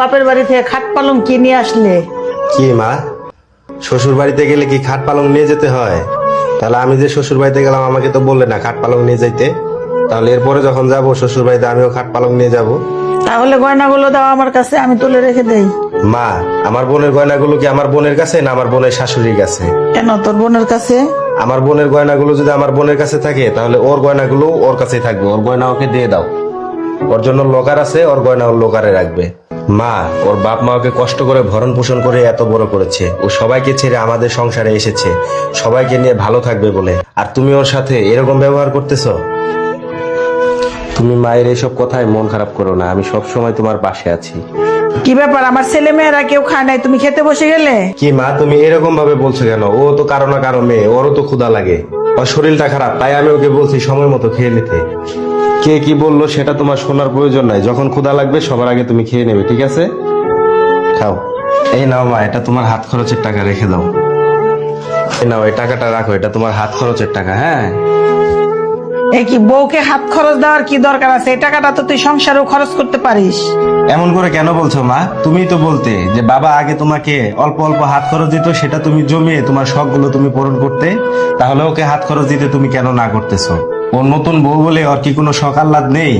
বাপের বাড়ি থেকে খাট পালং কি আসলে? কি মা? শ্বশুর বাড়িতে গেলে কি খাট পালং নিয়ে যেতে হয়? তাহলে আমি যে শ্বশুর বাড়িতে গেলাম আমাকে তো বললে না খাট পালং নিয়ে যাইতে। তাহলে এরপরে যখন যাব শ্বশুর বাড়িতে আমিও খাট পালং নিয়ে যাব। তাহলে গয়নাগুলো দাও আমার কাছে আমি তুলে রেখে দেই। মা আমার বোনের গয়নাগুলো কি আমার বোনের কাছে না আমার বোনের শাশুড়ির কাছে? কেন তোর বোনের কাছে? আমার বোনের গয়নাগুলো যদি আমার বোনের কাছে থাকে তাহলে ওর গয়নাগুলো ওর কাছেই থাকবে। ওর গয়না ওকে দিয়ে দাও। ওর জন্য লোকার আছে ওর গয়না ওর লোকারে রাখবে। মা ওর বাপ মা ওকে কষ্ট করে ভরণ পোষণ করে এত বড় করেছে। ও সবাইকে ছেড়ে আমাদের সংসারে এসেছে। সবাইকে নিয়ে ভালো থাকবে বলে। আর তুমি ওর সাথে এরকম ব্যবহার করতেছো? তুমি মায়ের এইসব কথায় মন খারাপ করো না। আমি সব সময় তোমার পাশে আছি। কি ব্যাপার? আমার ছেলে মেয়েরা কেউ খায় নাই? তুমি খেতে বসে গেলে? কি মা তুমি এরকম ভাবে বলছো কেন? ও তো কারও না কারও মেয়ে ওরও তো ক্ষুধা লাগে। ওর শরীরটা খারাপ তাই আমি ওকে বলছি সময় মতো খেয়ে নিতে। কে কি বলল সেটা তোমার শোনার প্রয়োজন নাই। যখন ক্ষুধা লাগবে সবার আগে তুমি খেয়ে নেবে ঠিক আছে? খাও। এই নাও মা এটা তোমার হাত খরচের টাকা রেখে দাও। এই নাও এই টাকাটা রাখো এটা তোমার হাত খরচের টাকা হ্যাঁ? এই কি বউকে হাত খরচ দেওয়ার কি দরকার আছে? এই টাকাটা তো তুই সংসারেও খরচ করতে পারিস। এমন করে কেন বলছো মা? তুমিই তো বলতে যে বাবা আগে তোমাকে অল্প অল্প হাত খরচ দিত সেটা তুমি জমিয়ে তোমার শখগুলো তুমি পূরণ করতে তাহলে ওকে হাত খরচ দিতে তুমি কেন না করতেছো? ওর নতুন বউ বলে ওর কি কোনো শখ আহ্লাদ নেই?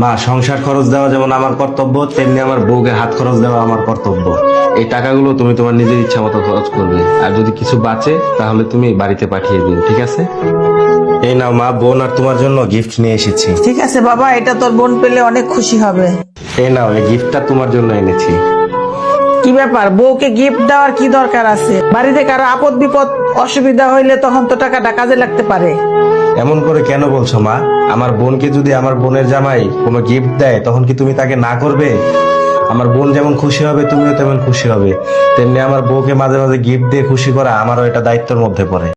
মা সংসার খরচ দেওয়া যেমন আমার কর্তব্য তেমনি আমার বউকে হাত খরচ দেওয়া আমার কর্তব্য। এই টাকাগুলো তুমি তোমার নিজের ইচ্ছা মতো খরচ করবে। আর যদি কিছু বাঁচে তাহলে তুমি বাড়িতে পাঠিয়ে দিও ঠিক আছে? এই নাও মা বোন আর তোমার জন্য গিফট নিয়ে এসেছি। ঠিক আছে বাবা এটা তোর বোন পেলে অনেক খুশি হবে। এই নাও এই গিফটটা তোমার জন্য এনেছি। কি ব্যাপার বউকে গিফট দেওয়ার কি দরকার আছে? বাড়িতে কারও আপদ বিপদ অসুবিধা হইলে তখন তো টাকাটা কাজে লাগতে পারে। এমন করে কেন বলছো মা? আমার বোনকে যদি আমার বোনের জামাই কোনো গিফট দেয়, তখন কি তুমি তাকে না করবে? আমার বোন যেমন খুশি হবে, তুমিও তেমন খুশি হবে। তেমনি আমার বউকে মাঝে মাঝে গিফট দিয়ে খুশি করা আমারও এটা দায়িত্বের মধ্যে পড়ে।